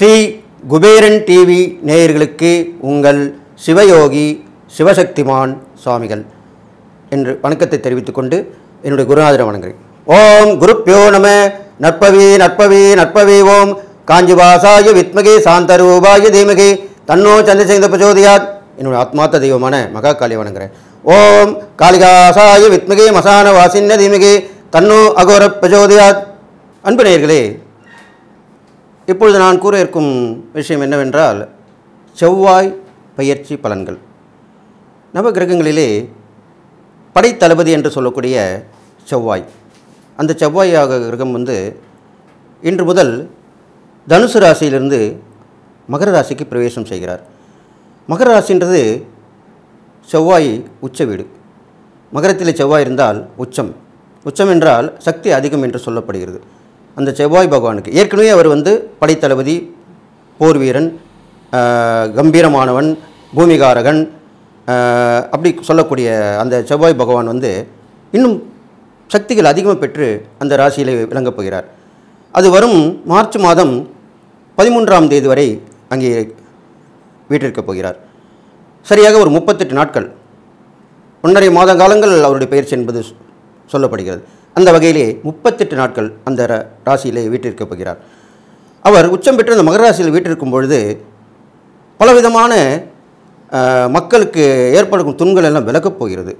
Sri Kuberan TV நேயர்களுக்கு உங்கள் சிவயோகி சிவசக்திமான் சுவாமிகள் என்று வணக்கத்தை தெரிவித்துக்கொண்டு என்னுடைய குருநாதரை வணங்குகிறேன். ஓம் குருப்பியோ நம நற்பவி நற்பவி நற்பவி ஓம். காஞ்சிவாசாய வித்மகே சாந்தரூபாய தீமகே தன்னோ சந்திரசேந்த பிரச்சோதியாத். என்னுடைய ஆத்மாத்த தெய்வமான மகா காளி வணங்குகிறேன். ஓம் காளிகாசாய வித்மகே மசான வாசின்ன தீமகே தன்னோ அகோர பிரச்சோதியாத். அன்பு நேயர்களே இப்பொழுது நான் கூற இருக்கும் விஷயம் என்னவென்றால் செவ்வாய் பயிற்சி பலன்கள். நவ கிரகங்களிலே படைத்தளபதி என்று சொல்லக்கூடிய செவ்வாய். அந்த செவ்வாயாக கிரகம் வந்து இன்று முதல் தனுசு ராசியிலிருந்து மகர ராசிக்கு பிரவேசம் செய்கிறார். மகர ராசின்றது செவ்வாய் உச்ச வீடு. மகரத்தில் செவ்வாய் இருந்தால் உச்சம். உச்சம் என்றால் சக்தி அதிகம் என்று சொல்லப்படுகிறது. அந்த செவ்வாய் பகவானுக்கு. ஏற்கனவே அவர் வந்து படைத்தளபதி போர் வீரன் கம்பீரமானவன் பூமிகாரகன் அப்படி சொல்லக்கூடிய அந்த செவ்வாய் பகவான் வந்து இன்னும் சக்திகள் அதிகமாக பெற்று அந்த ராசியில் விளங்கப் போகிறார். அது வரும் மார்ச் மாதம் பதிமூன்றாம் தேதி வரை அங்கே வீட்டிற்கப் போகிறார். சரியாக ஒரு முப்பத்தெட்டு நாட்கள். ஒன்றரை மாத காலங்கள் அவருடைய பயிற்சி என்பது சொ- சொல்லப்படுகிறது. அந்த வகையிலே முப்பத்தெட்டு நாட்கள் அந்த ர- ராசியிலே வீட்டிற்கப் போகிறார். அவர் உச்சம் பெற்று அந்த மகர ராசியில் வீட்டிற்கும் பொழுது பலவிதமான மக்களுக்கு ஏற்படும் துன்கள் எல்லாம் விலகப் போகிறது.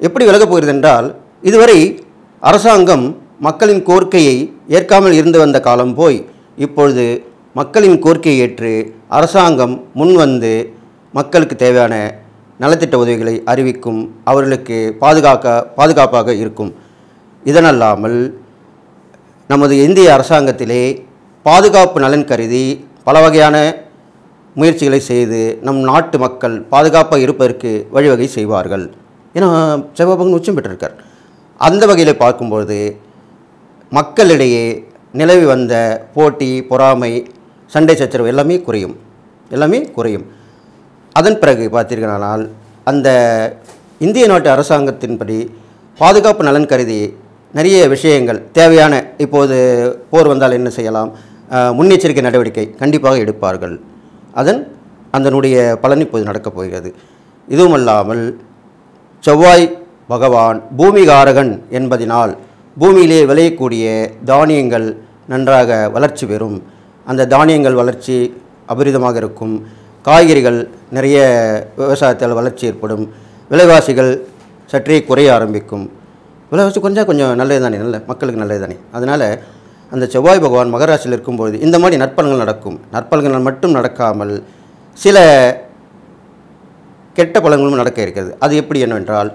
எப்படி விலகப் போகிறது என்றால் இதுவரை அரசாங்கம் மக்களின் கோரிக்கையை ஏற்காமல் இருந்து வந்த காலம் போய் இப்பொழுது மக்களின் கோரிக்கையை ஏற்று அரசாங்கம் முன் வந்து மக்களுக்கு தேவையான நலத்திட்ட உதவிகளை அறிவிக்கும் அவர்களுக்கு பாதுகாக்க பாதுகாப்பாக இருக்கும். இதனல்லாமல் நமது இந்திய அரசாங்கத்திலே பாதுகாப்பு நலன் கருதி பல வகையான முயற்சிகளை செய்து நம் நாட்டு மக்கள் பாதுகாப்பாக இருப்பதற்கு வழிவகை செய்வார்கள். ஏன்னா செவ்வாபகன் உச்சம் பெற்றிருக்கார். அந்த வகையில் பார்க்கும்பொழுது மக்களிடையே நிலவி வந்த போட்டி பொறாமை சண்டை சச்சரவு எல்லாமே குறையும். எல்லாமே குறையும். அதன் பிறகு பார்த்தீர்களானால் அந்த இந்திய நாட்டு அரசாங்கத்தின்படி பாதுகாப்பு நலன் கருதி நிறைய விஷயங்கள் தேவையான இப்போது போர் வந்தால் என்ன செய்யலாம்? முன்னெச்சரிக்கை நடவடிக்கை கண்டிப்பாக எடுப்பார்கள். அதன் அதனுடைய பலன் இப்போது நடக்கப் போகிறது. இதுவுமல்லாமல் செவ்வாய் பகவான் பூமிகாரகன் என்பதினால் பூமியிலே விளையக்கூடிய தானியங்கள் நன்றாக வளர்ச்சி பெறும். அந்த தானியங்கள் வளர்ச்சி அபரிதமாக இருக்கும். காய்கறிகள் நிறைய விவசாயத்தால் வளர்ச்சி ஏற்படும். விலைவாசிகள் சற்றே குறைய ஆரம்பிக்கும். விலைவாசி கொஞ்சம் கொஞ்சம் நல்லது தானே நல்ல மக்களுக்கு நல்லது தானே அதனால் அந்த செவ்வாய் பகவான் மகராசியில் இருக்கும்பொழுது இந்த மாதிரி நற்பலன்கள் நடக்கும். நற்பலன்கள் மட்டும் நடக்காமல் சில கெட்ட பலன்களும் நடக்க இருக்கிறது. அது எப்படி என்னவென்றால்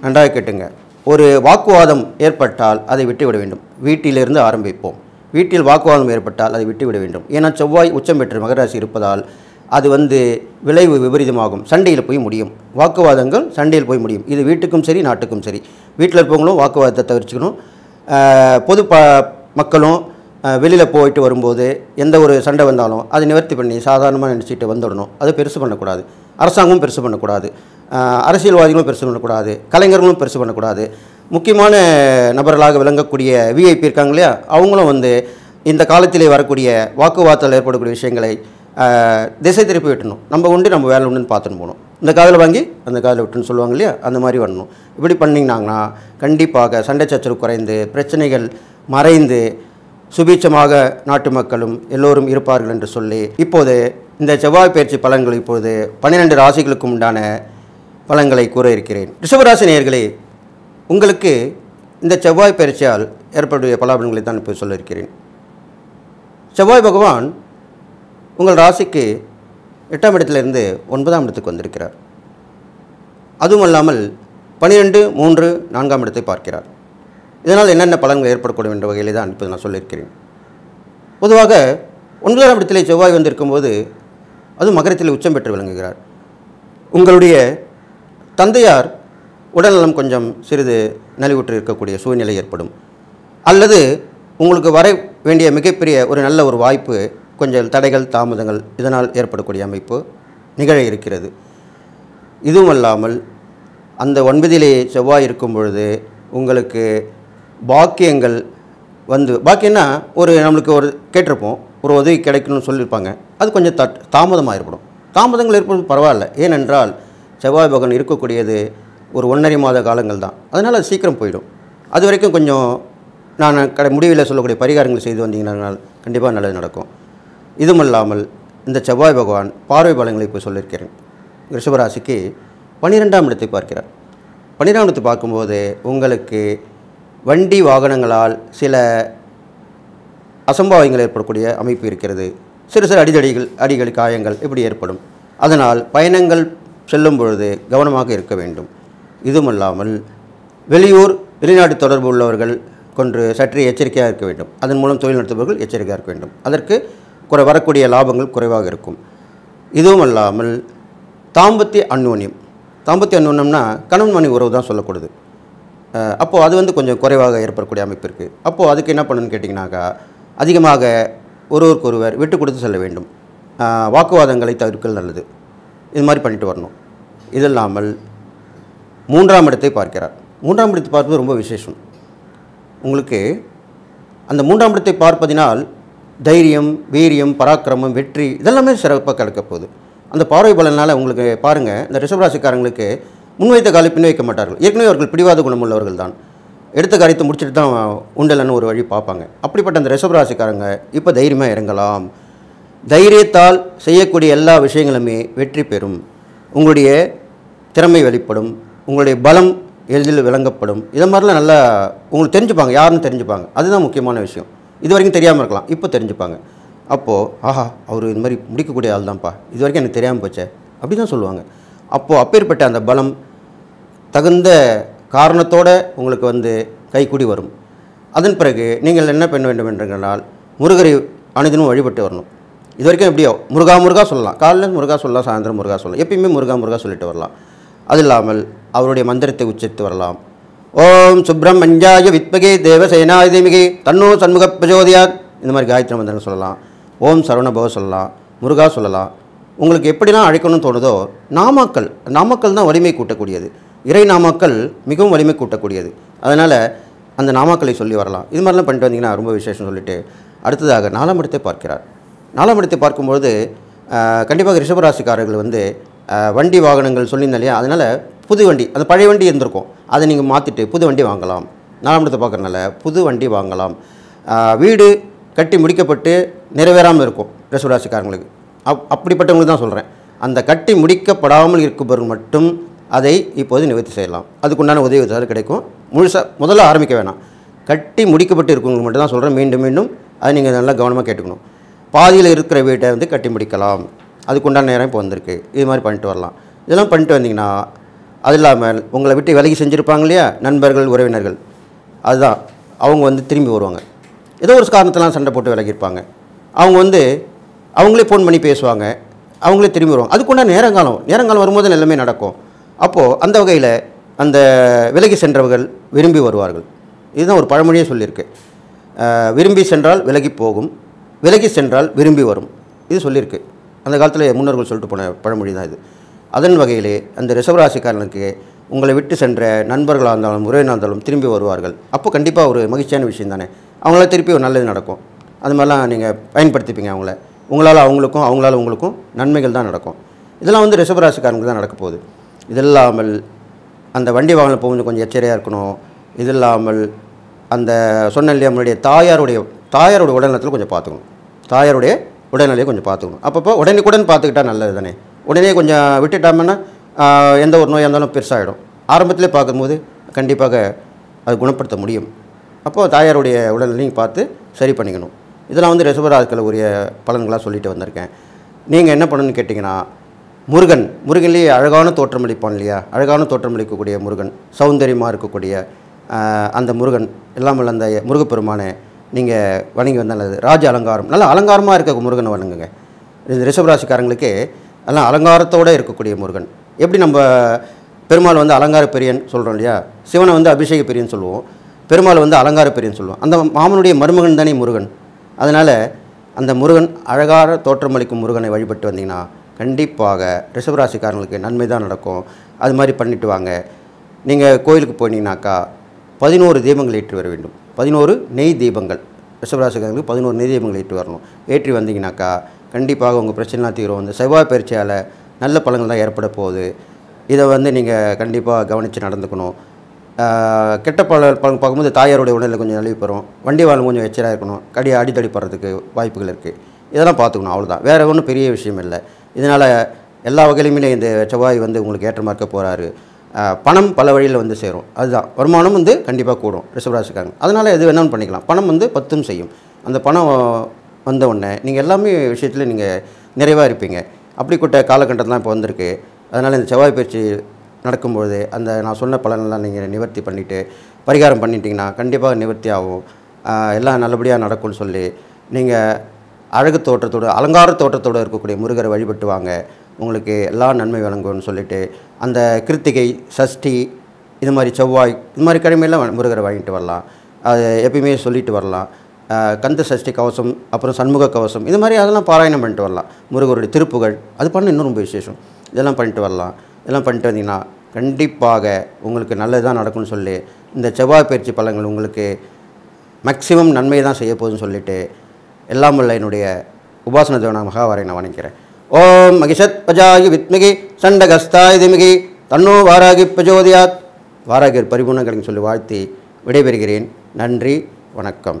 நன்றாக கேட்டுங்க. ஒரு வாக்குவாதம் ஏற்பட்டால் அதை விட்டுவிட வேண்டும். வீட்டிலிருந்து ஆரம்பிப்போம். வீட்டில் வாக்குவாதம் ஏற்பட்டால் அதை விட்டுவிட வேண்டும். ஏன்னா செவ்வாய் உச்சம் பெற்ற மகராசி இருப்பதால் அது வந்து விளைவு விபரீதமாகும். சண்டையில் போய் முடியும். வாக்குவாதங்கள் சண்டையில் போய் முடியும். இது வீட்டுக்கும் சரி நாட்டுக்கும் சரி. வீட்டில் இருப்பவங்களும் வாக்குவாதத்தை தவிர்த்துக்கணும். பொது ப மக்களும் வெளியில் போயிட்டு வரும்போது எந்த ஒரு சண்டை வந்தாலும் அதை நிவர்த்தி பண்ணி சாதாரணமாக நினச்சிட்டு வந்துடணும். அது பெருசு பண்ணக்கூடாது. அரசாங்கமும் பெருசு பண்ணக்கூடாது. அரசியல்வாதிகளும் பெருசு பண்ணக்கூடாது. கலைஞர்களும் பெருசு பண்ணக்கூடாது. முக்கியமான நபர்களாக விளங்கக்கூடிய விஐபி இருக்காங்க இல்லையா? அவங்களும் வந்து இந்த காலத்திலே வரக்கூடிய வாக்குவாதத்தில் ஏற்படக்கூடிய விஷயங்களை திசை திருப்பி விட்டணும். நம்ம உண்டு நம்ம வேலை உண்டுன்னு பார்த்துன்னு போகணும். இந்த காதில் வாங்கி அந்த காதில் விட்டுன்னு சொல்லுவாங்க இல்லையா? அந்த மாதிரி வரணும். இப்படி பண்ணிங்கனாங்கன்னா கண்டிப்பாக சண்டை சச்சரவு குறைந்து பிரச்சனைகள் மறைந்து சுபீட்சமாக நாட்டு மக்களும் எல்லோரும் இருப்பார்கள் என்று சொல்லி இப்போது இந்த செவ்வாய் பயிற்சி பலன்கள் இப்போது பன்னிரெண்டு ராசிகளுக்கும் உண்டான பலன்களை கூற இருக்கிறேன். ரிஷபராசி நேர்களே உங்களுக்கு இந்த செவ்வாய் பயிற்சியால் ஏற்படைய பலாபலன்களை தான் இப்போ சொல்லியிருக்கிறேன். செவ்வாய் பகவான் உங்கள் ராசிக்கு எட்டாம் இடத்திலிருந்து ஒன்பதாம் இடத்துக்கு வந்திருக்கிறார். அதுவும் அல்லாமல் பனிரெண்டு மூன்று நான்காம் இடத்தை பார்க்கிறார். இதனால் என்னென்ன பலன்கள் ஏற்படக்கூடும் என்ற வகையிலே தான் இப்போ நான் சொல்லியிருக்கிறேன். பொதுவாக ஒன்பதாம் இடத்திலே செவ்வாய் வந்திருக்கும்போது அதுவும் மகரத்தில் உச்சம் பெற்று விளங்குகிறார். உங்களுடைய தந்தையார் உடல்நலம் கொஞ்சம் சிறிது நலிவுற்று இருக்கக்கூடிய சூழ்நிலை ஏற்படும். அல்லது உங்களுக்கு வர வேண்டிய மிகப்பெரிய ஒரு நல்ல ஒரு வாய்ப்பு கொஞ்சம் தடைகள் தாமதங்கள் இதனால் ஏற்படக்கூடிய அமைப்பு நிகழ இருக்கிறது. இதுவும் அல்லாமல் அந்த ஒன்பதிலே செவ்வாய் இருக்கும் பொழுது உங்களுக்கு பாக்கியங்கள் வந்து பாக்கியம்னா ஒரு நம்மளுக்கு ஒரு கேட்டிருப்போம் ஒரு உதவி கிடைக்கணும்னு சொல்லியிருப்பாங்க. அது கொஞ்சம் தட் தாமதமாக ஏற்படும். தாமதங்கள் ஏற்படும் பரவாயில்ல. ஏனென்றால் செவ்வாய் பகவான் இருக்கக்கூடியது ஒரு ஒன்றரை மாத காலங்கள் தான். அதனால் அது சீக்கிரம் போயிடும். அது வரைக்கும் கொஞ்சம் நான் கடை முடிவில் சொல்லக்கூடிய பரிகாரங்கள் செய்து வந்தீங்கன்னா கண்டிப்பாக நல்லது நடக்கும். இதுமல்லாமல் இந்த செவ்வாய் பகவான் பார்வை பலங்களை இப்போ சொல்லியிருக்கிறேன் ரிஷபராசிக்கு பன்னிரெண்டாம் இடத்தை பார்க்கிறார். பன்னிரெண்டாம் இடத்தை பார்க்கும்போது உங்களுக்கு வண்டி வாகனங்களால் சில அசம்பாவங்கள் ஏற்படக்கூடிய அமைப்பு இருக்கிறது. சிறு சிறு அடிதடிகள் அடிகள் காயங்கள் இப்படி ஏற்படும். அதனால் பயணங்கள் செல்லும் பொழுது கவனமாக இருக்க வேண்டும். இதுமல்லாமல் வெளியூர் வெளிநாட்டு தொடர்பு உள்ளவர்கள் கொன்று சற்றே எச்சரிக்கையாக இருக்க வேண்டும். அதன் மூலம் தொழில் நடத்துபவர்கள் எச்சரிக்கையாக இருக்க வேண்டும். அதற்கு குறை வரக்கூடிய லாபங்கள் குறைவாக இருக்கும். இதுவும் அல்லாமல் தாம்பத்திய அன்னோன்யம் தாம்பத்திய அன்னோன்யம்னா கணவன் மணி உறவு தான் சொல்லக்கூடாது அப்போது அது வந்து கொஞ்சம் குறைவாக ஏற்படக்கூடிய அமைப்பு இருக்குது அப்போது அதுக்கு என்ன பண்ணணும்னு கேட்டிங்கனாக்கா அதிகமாக ஒருவருக்கொருவர் விட்டு கொடுத்து செல்ல வேண்டும். வாக்குவாதங்களை தவிர்க்கல் நல்லது. இது மாதிரி பண்ணிட்டு வரணும். இது இல்லாமல் மூன்றாம் இடத்தை பார்க்கிறார். மூன்றாம் இடத்தை பார்ப்பது ரொம்ப விசேஷம். உங்களுக்கு அந்த மூன்றாம் இடத்தை பார்ப்பதினால் தைரியம் வீரியம் பராக்கிரமம் வெற்றி இதெல்லாமே சிறப்பாக கிடைக்க போகுது. அந்த பார்வை பலனால் உங்களுக்கு பாருங்கள் இந்த ரிஷபராசிக்காரங்களுக்கு முன்வைத்த காலை பின் வைக்க மாட்டார்கள். ஏற்கனவே அவர்கள் பிடிவாத குணம் உள்ளவர்கள் தான். எடுத்த காரியத்தை முடிச்சுட்டு தான் உண்டலன்னு ஒரு வழி பார்ப்பாங்க. அப்படிப்பட்ட அந்த ரிஷபராசிக்காரங்க இப்போ தைரியமாக இறங்கலாம். தைரியத்தால் செய்யக்கூடிய எல்லா விஷயங்களுமே வெற்றி பெறும். உங்களுடைய திறமை வெளிப்படும். உங்களுடைய பலம் எளிதில் விளங்கப்படும். இதை மாதிரிலாம் நல்லா உங்களுக்கு தெரிஞ்சுப்பாங்க. யாருன்னு தெரிஞ்சுப்பாங்க. அதுதான் முக்கியமான விஷயம். இது வரைக்கும் தெரியாமல் இருக்கலாம். இப்போ தெரிஞ்சுப்பாங்க. அப்போது ஆஹா அவர் இது மாதிரி முடிக்கக்கூடிய ஆள் தான்ப்பா. இது வரைக்கும் எனக்கு தெரியாமல் போச்சே. அப்படி தான் சொல்லுவாங்க. அப்போது அப்பேற்பட்ட அந்த பலம் தகுந்த காரணத்தோட உங்களுக்கு வந்து கைக்கூடி வரும். அதன் பிறகு நீங்கள் என்ன பண்ண வேண்டும் என்றால் முருகரை அனைதினும் வழிபட்டு வரணும். இது வரைக்கும் எப்படியோ முருகா முருகா சொல்லலாம். காலையில் முருகா சொல்லலாம் சாயந்தரம் முருகா சொல்லலாம். எப்பயுமே முருகா முருகா சொல்லிட்டு வரலாம். அது இல்லாமல் அவருடைய மந்திரத்தை உச்சரித்து வரலாம். ஓம் சுப்பிரமணியாய வித்மகி தேவசேனாய தேமிகே தன்னோ சண்முக பிரஜோதியாத் இந்த மாதிரி காயத்ரி மந்திரம் சொல்லலாம். ஓம் சரவணபவ சொல்லலாம். முருகா சொல்லலாம். உங்களுக்கு எப்படிலாம் அழைக்கணும்னு தோணுதோ நாமாக்கல் நாமக்கல் தான் வலிமை கூட்டக்கூடியது. இறை நாமக்கல் மிகவும் வலிமை கூட்டக்கூடியது. அதனால் அந்த நாமாக்களை சொல்லி வரலாம். இது மாதிரிலாம் பண்ணிட்டு வந்தீங்கன்னா ரொம்ப விசேஷம் சொல்லிட்டு அடுத்ததாக நாலாம் இடத்தை பார்க்கிறார். நாலாம் இடத்தை பார்க்கும்பொழுது கண்டிப்பாக ரிஷபராசிக்காரர்கள் வந்து வண்டி வாகனங்கள் சொல்லியிருந்தேன் இல்லையா? அதனால் புது வண்டி அந்த பழைய வண்டி இருந்திருக்கும். அதை நீங்கள் மாற்றிட்டு புது வண்டி வாங்கலாம். நாலாம் பார்க்குறனால புது வண்டி வாங்கலாம். வீடு கட்டி முடிக்கப்பட்டு நிறைவேறாமல் இருக்கும் ரிஷபராசிக்காரங்களுக்கு. அப் அப்படிப்பட்டவங்களுக்கு தான் சொல்கிறேன் அந்த கட்டி முடிக்கப்படாமல் இருப்பவர்கள் மட்டும் அதை இப்போது நிவர்த்தி செய்யலாம். அதுக்குண்டான உதவி ஏதாவது கிடைக்கும். முழுசாக முதல்ல ஆரம்பிக்க வேணாம். கட்டி முடிக்கப்பட்டு இருக்கவங்களுக்கு மட்டும் தான் சொல்கிறேன் மீண்டும் மீண்டும் அதை நீங்கள் நல்லா கவனமாக கேட்டுக்கணும். பாதியில் இருக்கிற வீட்டை வந்து கட்டி முடிக்கலாம். அதுக்குண்டான நேரம் இப்போ வந்திருக்கு. இது மாதிரி பண்ணிட்டு வரலாம். இதெல்லாம் பண்ணிட்டு வந்தீங்கன்னா அது இல்லாமல் உங்களை விட்டு விலகி செஞ்சுருப்பாங்க இல்லையா? நண்பர்கள் உறவினர்கள். அதுதான். அவங்க வந்து திரும்பி வருவாங்க. ஏதோ ஒரு காரணத்தெல்லாம் சண்டை போட்டு விலகியிருப்பாங்க. அவங்க வந்து அவங்களே ஃபோன் பண்ணி பேசுவாங்க. அவங்களே திரும்பி வருவாங்க. அதுக்குண்டான நேரங்காலம். நேரங்காலம் வரும்போது எல்லாமே நடக்கும். அப்போது அந்த வகையில் அந்த விலகி சென்றவர்கள் விரும்பி வருவார்கள். இதுதான் ஒரு பழமொழியே சொல்லியிருக்கு. விரும்பி சென்றால் விலகி போகும். விலகி சென்றால் விரும்பி வரும். இது சொல்லியிருக்கு. அந்த காலத்தில் முன்னோர்கள் சொல்லிட்டு போன பழமொழி தான் இது. அதன் வகையிலே அந்த ரிசவராசிக்காரனுக்கு உங்களை விட்டு சென்ற நண்பர்களாக இருந்தாலும் உறவினாக இருந்தாலும் திரும்பி வருவார்கள். அப்போ கண்டிப்பாக ஒரு மகிழ்ச்சியான விஷயம் தானே? அவங்களால திருப்பி ஒரு நல்லது நடக்கும். அது மாதிரிலாம் நீங்கள் பயன்படுத்திப்பீங்க அவங்கள. உங்களால் அவங்களுக்கும் அவங்களால உங்களுக்கும் நன்மைகள் தான் நடக்கும். இதெல்லாம் வந்து ரிஷபராசிக்காரங்களுக்கு தான் நடக்க போகுது. இது இல்லாமல் அந்த வண்டி வாகனம் போகும்போது கொஞ்சம் எச்சரியாக இருக்கணும். இது இல்லாமல் அந்த சொன்ன இல்லையா நம்மளுடைய தாயாருடைய தாயாருடைய உடல்நலத்தில் கொஞ்சம் பார்த்துக்கணும். தாயாருடைய உடல்நிலையை கொஞ்சம் பார்த்துக்கணும். அப்பப்போ உடனுக்குடன் பார்த்துக்கிட்டா நல்லது தானே? உடனே கொஞ்சம் விட்டுட்டோம்னா எந்த ஒரு நோயாக இருந்தாலும் பெருசாகிடும் ஆரம்பத்திலே பார்க்கும்போது கண்டிப்பாக அது குணப்படுத்த முடியும். அப்போது தாயாருடைய உடல்நிலையும் பார்த்து சரி பண்ணிக்கணும். இதெல்லாம் வந்து ரிசவராஜ்கள் உரிய பலன்களாக சொல்லிட்டு வந்திருக்கேன். நீங்கள் என்ன பண்ணணும்னு கேட்டிங்கன்னா முருகன் முருகன்லேயே அழகான தோற்றமளிப்பான் இல்லையா? அழகான தோற்றமளிக்கக்கூடிய முருகன் சௌந்தரியமாக இருக்கக்கூடிய அந்த முருகன் இல்லாமல் அந்த முருகப்பெருமானை நீங்கள் வணங்கி வந்தால் நல்லது ராஜ அலங்காரம். நல்ல அலங்காரமாக இருக்க முருகனை வணங்குங்க. இந்த ரிஷபராசிக்காரங்களுக்கு எல்லாம் அலங்காரத்தோடு இருக்கக்கூடிய முருகன். எப்படி நம்ம பெருமாள் வந்து அலங்கார பெரியன் சொல்கிறோம் இல்லையா? சிவனை வந்து அபிஷேக பெரியன் சொல்லுவோம். பெருமாள் வந்து அலங்கார பெரியன் சொல்லுவோம். அந்த மாமனுடைய மருமகன் தானே முருகன். அதனால் அந்த முருகன் அழகார தோற்றமளிக்கும் முருகனை வழிபட்டு வந்தீங்கன்னா கண்டிப்பாக ரிஷபராசிக்காரங்களுக்கு நன்மை தான் நடக்கும். அது மாதிரி பண்ணிட்டு வாங்க. நீங்கள் கோயிலுக்கு போனீங்கன்னாக்கா பதினோரு தீபங்கள் ஏற்றி வர வேண்டும். பதினோரு நெய் தீபங்கள். ரிஷபராசிக்காரங்களுக்கு பதினோரு நெய் தீபங்கள் ஏற்றி வரணும். ஏற்றி வந்தீங்கனாக்கா கண்டிப்பாக உங்கள் பிரச்சனைலாம் தீரும். இந்த செவ்வாய் பயிற்சியால் நல்ல பலங்கள் தான் ஏற்பட போகுது. இதை வந்து நீங்கள் கண்டிப்பாக கவனித்து நடந்துக்கணும். கெட்ட பல பலன் பார்க்கும்போது தாயாருடைய உடலில் கொஞ்சம் நழுவி பெறும். வண்டி வாழும் கொஞ்சம் எச்சராக இருக்கணும். கடி அடித்தடி படுறதுக்கு வாய்ப்புகள் இருக்குது இதெல்லாம் பார்த்துக்கணும் அவ்வளோதான் வேறு ஒன்றும் பெரிய விஷயம் இல்லை. இதனால் எல்லா வகையிலுமே இந்த செவ்வாய் வந்து உங்களுக்கு ஏற்றமாக இருக்க போகிறாரு பணம் பல வழியில் வந்து சேரும். அதுதான். வருமானம் வந்து கண்டிப்பாக கூடும். ரிசர்வ் ரிஷபராசிக்காரங்க. அதனால் எது வேணாலும் பண்ணிக்கலாம். பணம் வந்து பத்தும் செய்யும். அந்த பணம் வந்த உடனே நீங்கள் எல்லாமே விஷயத்தில் நீங்கள் நிறைவாக இருப்பீங்க. அப்படிப்பட்ட காலகட்டத்தில் இப்போ வந்திருக்கு. அதனால் இந்த செவ்வாய் பயிற்சி நடக்கும்போது அந்த நான் சொன்ன பலனெல்லாம் நீங்கள் நிவர்த்தி பண்ணிவிட்டு பரிகாரம் பண்ணிட்டீங்கன்னா கண்டிப்பாக நிவர்த்தி ஆகும். எல்லாம் நல்லபடியாக நடக்கும்னு சொல்லி நீங்கள் அழகு தோற்றத்தோடு அலங்கார தோற்றத்தோடு இருக்கக்கூடிய முருகரை வழிபட்டு வாங்க. உங்களுக்கு எல்லா நன்மை வழங்கும்னு சொல்லிட்டு அந்த கிருத்திகை சஷ்டி இது மாதிரி செவ்வாய் இது மாதிரி கிழமையெல்லாம் வ- முருகரை வாங்கிட்டு வரலாம். அது எப்பயுமே சொல்லிட்டு வரலாம். கந்த சஷ்டி கவசம் அப்புறம் சண்முக கவசம் இது மாதிரி அதெல்லாம் பாராயணம் பண்ணிட்டு வரலாம். முருகருடைய திருப்புகழ் அது பண்ண இன்னும் ரொம்ப விசேஷம். இதெல்லாம் பண்ணிட்டு வரலாம். இதெல்லாம் பண்ணிட்டு வந்தீங்கன்னா கண்டிப்பாக உங்களுக்கு நல்லதுதான் நடக்கும்னு சொல்லி இந்த செவ்வாய் பயிற்சி பலன்கள் உங்களுக்கு மேக்சிமம் நன்மை தான் செய்ய போகுதுன்னு சொல்லிட்டு எல்லாம் உள்ள என்னுடைய உபாசன தேவன மகாவாரை நான் வணங்கிறேன் ஓம் மகிஷத் பஜாயி வித்மிகி சண்டகஸ்தாய் திமிகி தன்னோ வாராகி பிரஜோதியாத். வாராகியர் பரிபூர்ணங்களுக்கு சொல்லி வாழ்த்தி விடைபெறுகிறேன். நன்றி வணக்கம்.